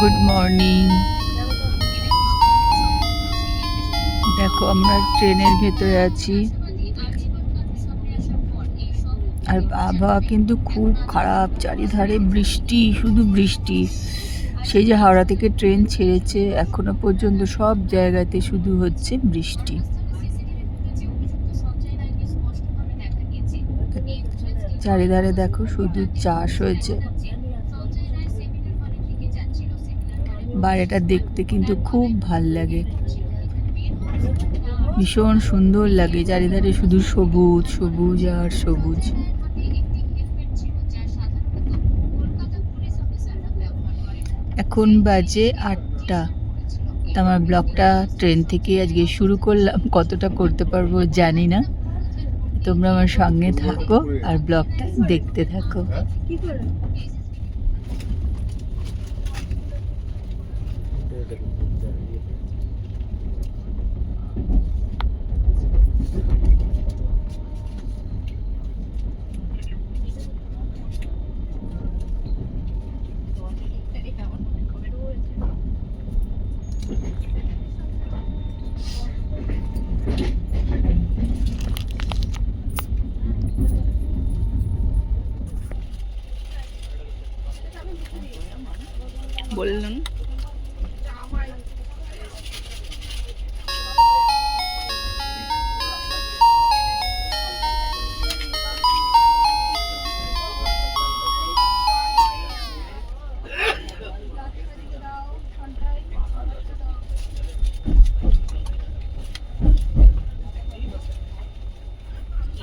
Good morning দেখো, আমরা ট্রেনের ভেতরে আছি। আর আবহাওয়া কিন্তু খুব খারাপ, চারিধারে বৃষ্টি, শুধু বৃষ্টি। সেই যে হাওড়া থেকে ট্রেন ছেড়েছে, এখনও পর্যন্ত সব জায়গাতে শুধু হচ্ছে বৃষ্টি। চারিধারে দেখো শুধু চাষ হয়েছে। বাইরেটা দেখতে কিন্তু খুব ভালো লাগে। ভীষণ সুন্দর লাগে, চারিধারে শুধু সবুজ সবুজ আর সবুজ। এখন বাজে আটটা। আমার ব্লগটা ট্রেন থেকে আজকে শুরু করলাম, কতটা করতে পারব জানি না। তোমরা আমার সঙ্গে থাকো আর ব্লগটা দেখতে থাকো। 그대로 Bollen.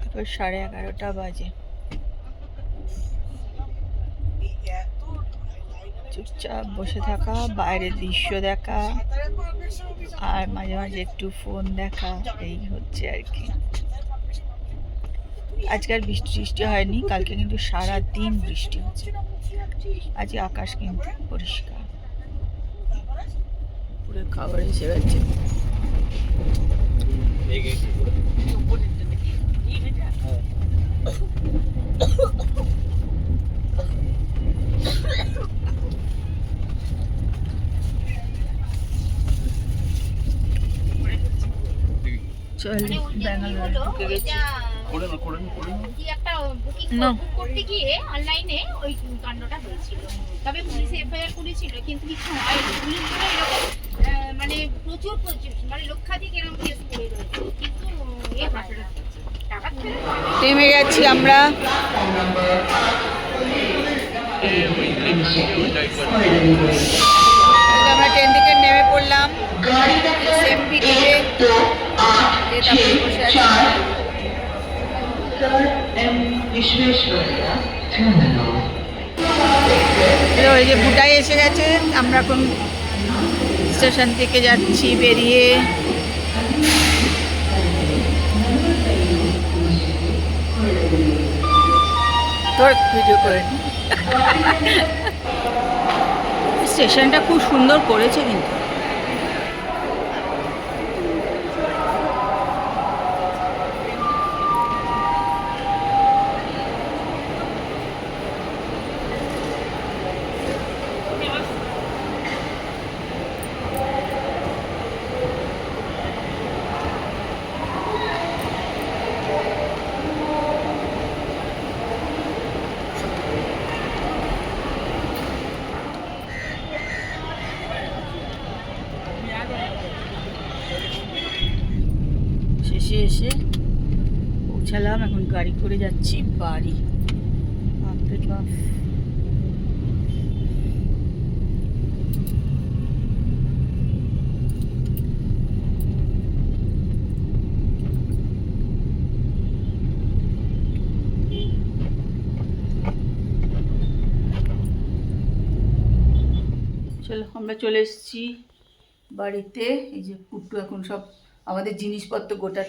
তারপর সাড়ে এগারোটা বাজে। চুপচাপ বসে থাকা, বাইরের দৃশ্য দেখা, আর মাঝে মাঝে একটু ফোন দেখা, এই হচ্ছে আর কি। আজকে আর বৃষ্টি টিষ্টি হয়নি কালকে কিন্তু সারা দিন বৃষ্টি হচ্ছে। আজকে আকাশ কিন্তু পরিষ্কার। পুরো খাবার এসে গেছে চল ব্যাঙ্গালোর ঢুকে গেছি। কি একটা বুকিং করতে গিয়ে অনলাইনে ওই কাণ্ডটা হয়েছিল। তবে পুলিশে এফআইআর করেছিল কিন্তু কিছু হয়নি। পুলিশ এরকম মানে প্রচুর প্রচুর মানে লক্ষাধিক এরকম কেস করে রয়েছে। কিন্তু এ টাকা ফেরত নেমে যাচ্ছি আমরা। আমরা ট্রেন থেকে নেমে পড়লাম। সেম ভিডিওতে তারপরে বসে আছি। এই যে বুটাই এসে গেছে, আমরা এখন স্টেশন থেকে যাচ্ছি, বেরিয়ে। স্টেশনটা খুব সুন্দর করেছে কিন্তু। এসে পৌঁছালাম, এখন গাড়ি করে যাচ্ছি বাড়ি। চলো, আমরা চলে এসেছি বাড়িতে। এই যে পুট্টু এখন সব আমাদের জিনিসপত্র গোটা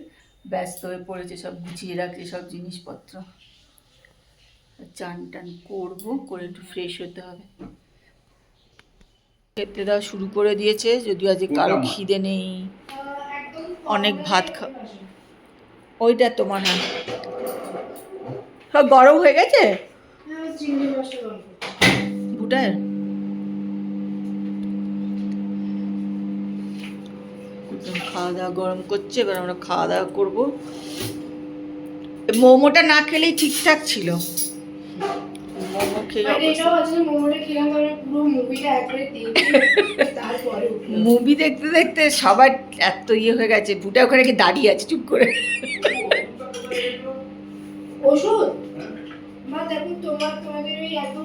ব্যস্ত হয়ে পড়েছে সব গুছিয়ে রাখছে সব জিনিসপত্র। চান টান করব করে একটু ফ্রেশ হতে হবে। খেতে দেওয়া শুরু করে দিয়েছে যদিও আজকে কারও খিদে নেই। অনেক ভাত খা ওইটা তোমার হ্যাঁ সব গরম হয়ে গেছে? ভুটার খাওয়া দাওয়া গরম করছে এবার আমরা খাওয়া দাওয়া করব। মোমোটা না খেলেই ঠিকঠাক ছিল। মোমো খেয়ে মুভি দেখতে দেখতে সবার এত ইয়ে হয়ে গেছে ভুটা ওখানে কি দাঁড়িয়ে আছে চুপ করে। ওষুধ? মা দেখো তোমার তোমাদের ওই এত